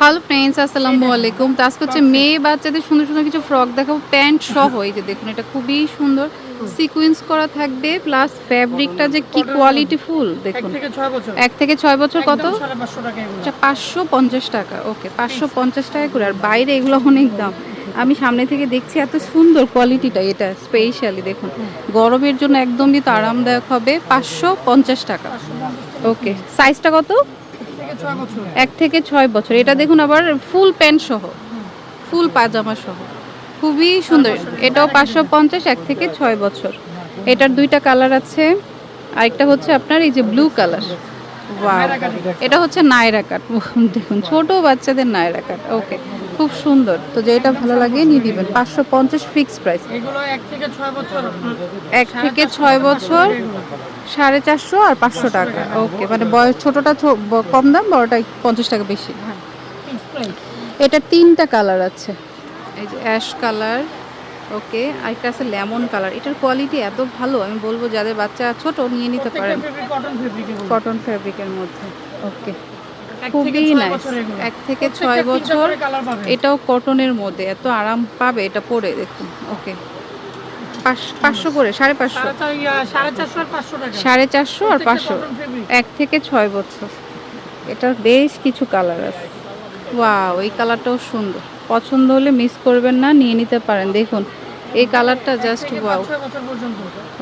Hello friends আসসালামু আলাইকুম তো আজকে হচ্ছে মেয়ে বাচ্চাদের সুন্দর সুন্দর কিছু ফ্রক দেখাবো প্যান্ট সহ। এই যে দেখুন এটা খুবই সুন্দর। সিকোয়েন্স করা থাকবে প্লাস ফ্যাব্রিকটা যে কি কোয়ালিটি ফুল দেখুন। এক থেকে ছয় বছর কত? আচ্ছা পাঁচশো পঞ্চাশ টাকা। ওকে পাঁচশো পঞ্চাশ টাকা করে। আর বাইরে এগুলো অনেক দাম। আমি সামনে থেকে দেখছি এত সুন্দর কোয়ালিটিটা এটা স্পেশালি দেখুন। গরমের জন্য একদমই তো আরামদায়ক হবে। পাঁচশো পঞ্চাশ টাকা। ওকে সাইজটা কত? এক থেকে ছয় বছর। এটা দেখুন আবার ফুল প্যান্ট সহ। ফুল পাজামা সহ। খুবই সুন্দর। এটাও পাঁচশো পঞ্চাশ, এক থেকে ছয় বছর। এটার দুইটা কালার আছে। আরেকটা হচ্ছে আপনার এই যে ব্লু কালার এটা হচ্ছে নায়রা কাট দেখুন ছোট বাচ্চাদের নায়রা কাট ওকে খুব সুন্দর। তো যেটা ভালো লাগে নিয়ে দিবেন। পাঁচশো পঞ্চাশ ফিক্স প্রাইস এক থেকে ছয় বছর। সাড়ে চারশো আর পাঁচশো টাকা। ওকে মানে বয়স ছোটটা কম দাম বড়টা পঞ্চাশ টাকা বেশি। এটা তিনটা কালার আছে। এই যে অ্যাশ কালার ওকে আরেকটা আছে লেমন কালার। এটার কোয়ালিটি এত ভালো আমি বলব যাদের বাচ্চা ছোট নিয়ে নিতে পারেন। কটন ফেব্রিকের মধ্যে। ওকে। খুবই নাইস এক থেকে ছয় বছর এটাও কটনের মধ্যে এত আরাম পাবে এটা পরে দেখুন ওকে। পাঁচশো করে সাড়ে পাঁচশো। সাড়ে চারশো আর পাঁচশো সাড়ে চারশো আর পাঁচশো। এক থেকে ছয় বছর। এটার বেশ কিছু কালার আছে। ওয়াও এই কালারটাও সুন্দর। পছন্দ হলে মিস করবেন না নিয়ে নিতে পারেন। দেখুন এই কালারটা জাস্ট ওয়াও পাঁচ ছয় বছর পর্যন্ত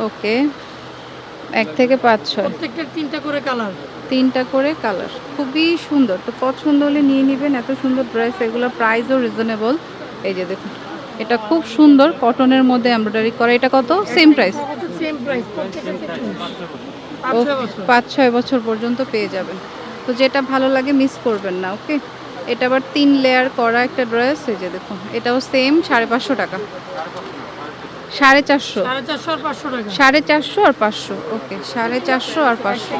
ওকে এক থেকে পাঁচ ছয়। প্রত্যেকটার তিনটা করে কালার তিনটা করে কালার খুবই সুন্দর। তো পছন্দ হলে নিয়ে নেবেন এত সুন্দর ড্রেস এগুলো প্রাইসও রিজনেবল এই যে দেখুন এটা খুব সুন্দর কটনের মধ্যে এমব্রয়ডারি করা। এটা কত? সেম প্রাইস সেম প্রাইস প্রত্যেকটা ও পাঁচ ছয় বছর। পর্যন্ত পেয়ে যাবেন। তো যেটা ভালো লাগে মিস করবেন না ওকে? এটা আবার তিন লেয়ার করা একটা ড্রেস এই যে দেখুন এটাও সেম সাড়ে পাঁচশো টাকা। সাড়ে চারশো। সাড়ে চারশো আর পাঁচশো ওকে সাড়ে চারশো আর পাঁচশো।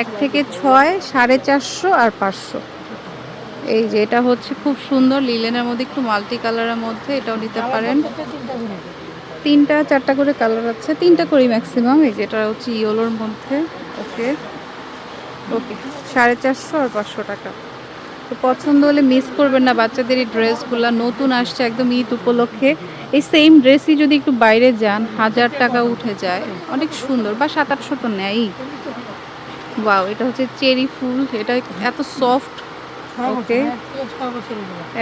এক থেকে ছয় সাড়ে চারশো আর পাঁচশো। এই যে এটা হচ্ছে খুব সুন্দর লিলেনের মধ্যে একটু মাল্টি কালারের মধ্যে এটাও নিতে পারেন। তিনটা করে। চারটা করে কালার আছে তিনটা করেই ম্যাক্সিমাম এই যেটা হচ্ছে ইয়েলোর মধ্যে ওকে। ওকে সাড়ে চারশো আর পাঁচশো টাকা। তো পছন্দ হলে মিস করবেন না। বাচ্চাদের এই ড্রেসগুলো নতুন আসছে একদম ঈদ উপলক্ষে। এই সেম ড্রেসই যদি একটু বাইরে যান হাজার টাকা উঠে যায়। অনেক সুন্দর বা সাত আটশো তো নেয়ই। ওয়াও এটা হচ্ছে চেরি ফুল। এটা এত সফট ওকে।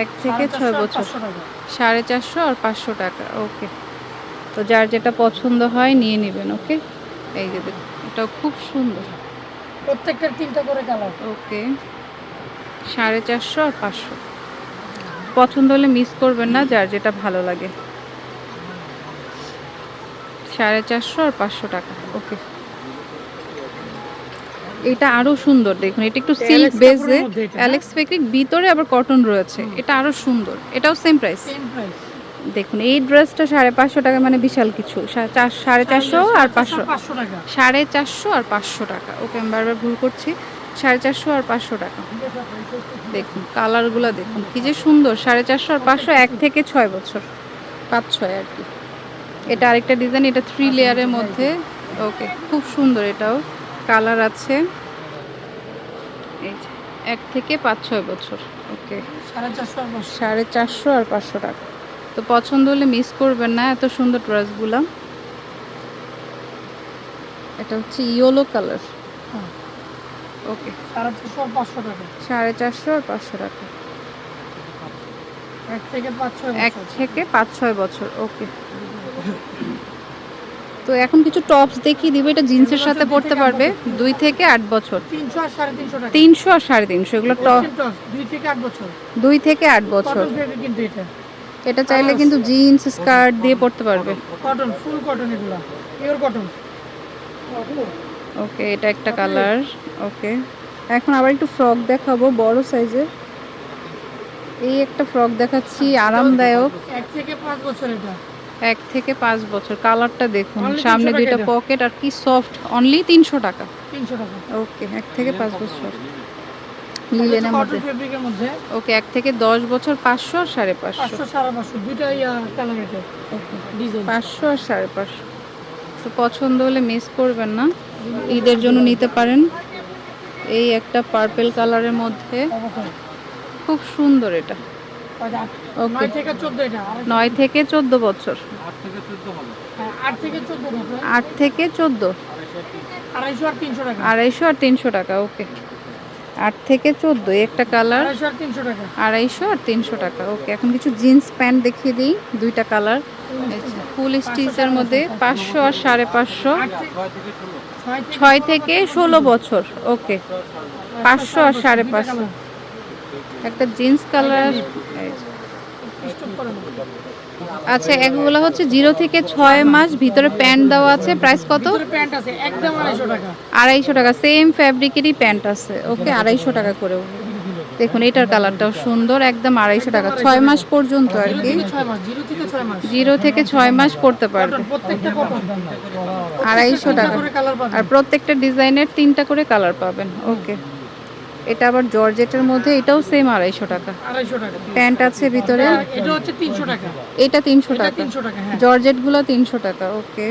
এক থেকে ছয় বছর। সাড়ে চারশো আর পাঁচশো টাকা। ওকে তো যার যেটা পছন্দ হয় নিয়ে নেবেন ওকে এই যে এটাও খুব সুন্দর। প্রত্যেকটার তিনটা করে কালার ওকে সাড়ে চারশো আর পাঁচশো। পছন্দ হলে মিস করবেন না যার যেটা ভালো লাগে। সাড়ে চারশো আর পাঁচশো টাকা ওকে এটা আরও সুন্দর দেখুন এটা একটু সিল্ক বেজে? অ্যালেক্স ফেক্রিক ভিতরে আবার কটন রয়েছে এটা আরও সুন্দর এটাও সেম প্রাইস দেখুন এই ড্রেসটা সাড়ে পাঁচশো টাকা মানে বিশাল কিছু সাড়ে চারশো আর পাঁচশো। সাড়ে চারশো আর পাঁচশো টাকা ওকে আমি বারবার ভুল করছি। সাড়ে চারশো আর পাঁচশো টাকা। দেখুন কালারগুলো দেখুন কি যে সুন্দর সাড়ে চারশো আর পাঁচশো এক থেকে ছয় বছর পাঁচ ছয় আর কি। এটা আরেকটা ডিজাইন এটা থ্রি লেয়ারের মধ্যে। ওকে খুব সুন্দর এটাও কালার আছে। এই এক থেকে পাঁচ ছয় বছর ওকে সাড়ে চারশো আর পাঁচশো। সাড়ে চারশো আর পাঁচশো টাকা। তো পছন্দ হলে মিস করবেন না এত সুন্দর ড্রেসগুলো এটা হচ্ছে ইয়েলো কালার হ্যাঁ। ওকে সাড়ে চারশো আর পাঁচশো টাকা। সাড়ে চারশো আর পাঁচশো টাকা। এক থেকে পাঁচ ছয় বছর। ওকে তো এখন কিছু টপস দেখিয়ে দিব এটা জিন্সের সাথে পরতে পারবে দুই থেকে আট বছর। তিনশো আর সাড়ে তিনশো তিনশো আর সাড়ে তিনশো এগুলো টপ দুই থেকে আট বছর। দুই থেকে আট বছর। কটন ফেব্রিক কিন্তু এটা। এটা চাইলে কিন্তু জিন্স স্কার্ট দিয়ে পরতে পারবে। কটন ফুল কটন এগুলা পিওর কটন ওকে এটা একটা কালার ওকে এখন আবার একটু ফ্রক দেখাবো বড় সাইজের এই একটা ফ্রক দেখাচ্ছি আরামদায়ক। এক থেকে পাঁচ বছর এটা। এক থেকে পাঁচ বছর কালারটা দেখুন সামনে দুইটা পকেট আর কি সফট অনলি তিনশো টাকা। তিনশো টাকা। ওকে এক থেকে পাঁচ বছর। লিলেনের মধ্যে। ওকে এক থেকে দশ বছর পাঁচশো আর সাড়ে পাঁচশো। পাঁচশো আর সাড়ে পাঁচশো। তো পছন্দ হলে মিস করবেন না। ঈদের জন্য নিতে পারেন। এই একটা পার্পেল কালারের মধ্যে। খুব সুন্দর এটা. নয় থেকে চোদ্দ বছর। হ্যাঁ, আট থেকে চোদ্দ বছর। আট থেকে চোদ্দ। আড়াইশো আর তিনশো টাকা। ওকে আট থেকে চোদ্দ একটা কালার আড়াইশো আর তিনশো টাকা। ওকে এখন কিছু জিন্স প্যান্ট দেখিয়ে দিই দুইটা কালার ফুল স্টিচের মধ্যে পাঁচশো আর সাড়ে পাঁচশো। ছয় থেকে ষোলো বছর ওকে। পাঁচশো আর সাড়ে পাঁচশো। একটা জিন্স কালার। করে। আচ্ছা এগুলো হচ্ছে জিরো থেকে ছয় মাস ভিতরে প্যান্ট দেওয়া আছে। প্রাইস কত? প্যান্ট আছে একদম আড়াইশো টাকা। আড়াইশো টাকা। সেম ফ্যাব্রিকেরই প্যান্ট আছে। ওকে আড়াইশো টাকা করেও দেখুন এটার কালারটাও সুন্দর একদম আড়াইশো টাকা। ছয় মাস পর্যন্ত আর কি। জিরো থেকে ছয় মাস পড়তে পারবে। আড়াইশো টাকা। আর প্রত্যেকটা ডিজাইনের তিনটা করে কালার পাবেন। ওকে। এটা আবার জর্জেটের মধ্যে এটাও সেম আড়াইশো টাকা। প্যান্ট আছে ভিতরে। এটা হচ্ছে তিনশো টাকা। এটা তিনশো টাকা তিনশো টাকা হ্যাঁ। জর্জেটগুলো তিনশো টাকা ওকে।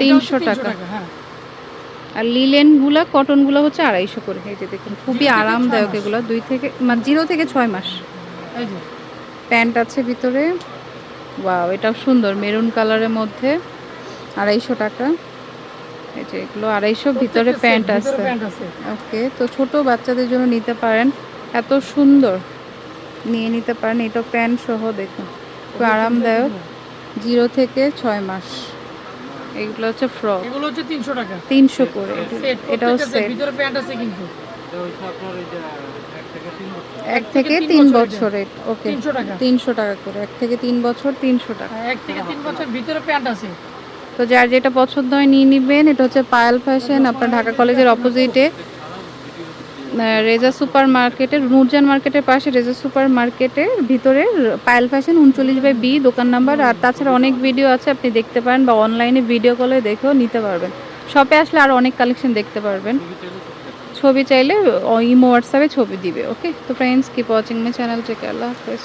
তিনশো টাকা হ্যাঁ। আর লিলেনগুলো কটনগুলো হচ্ছে আড়াইশো করে। এই যে দেখুন খুবই আরামদায়ক এগুলো। দুই থেকে মানে জিরো থেকে ছয় মাস। প্যান্ট আছে ভিতরে। ওয়াও এটাও সুন্দর। মেরুন কালারের মধ্যে আড়াইশো টাকা। এই যে এগুলো আড়াইশো ভিতরে প্যান্ট আছে। ভিতরে প্যান্ট আছে। ওকে তো ছোট বাচ্চাদের জন্য নিতে পারেন। এত সুন্দর। নিয়ে নিতে পারেন। এটা প্যান্ট সহ দেখুন। খুব আরামদায়ক। জিরো থেকে ছয় মাস। এগুলো হচ্ছে ফ্রক এগুলো হচ্ছে তিনশো টাকা। তিনশো করে। সেট এটাও সেট ভিতরে প্যান্ট আছে কিন্তু। এক থেকে তিন বছরের ওকে তিনশো টাকা। করে। এক থেকে তিন বছর তিনশো টাকা। হ্যাঁ, এক থেকে তিন বছর ভিতরে প্যান্ট আছে। তো যার যেটা পছন্দ হয় নিয়ে নিবেন। এটা হচ্ছে পায়াল ফ্যাশন আপনার ঢাকা কলেজের অপোজিটে রেজা সুপার মার্কেটের নূরজান মার্কেটের পাশে রেজা সুপার মার্কেটের ভিতরে পায়েল ফ্যাশন উনচল্লিশ বাই বি দোকান নাম্বার। আর তাছাড়া অনেক ভিডিও আছে আপনি দেখতে পারেন বা অনলাইনে ভিডিও কলে দেখেও নিতে পারবেন। শপে আসলে আর অনেক কালেকশন দেখতে পারবেন। ছবি চাইলে ইমো হোয়াটসঅ্যাপে ছবি দিবে ওকে? তো friends keep watching my channel থেকে আল্লাহ হাফেজ।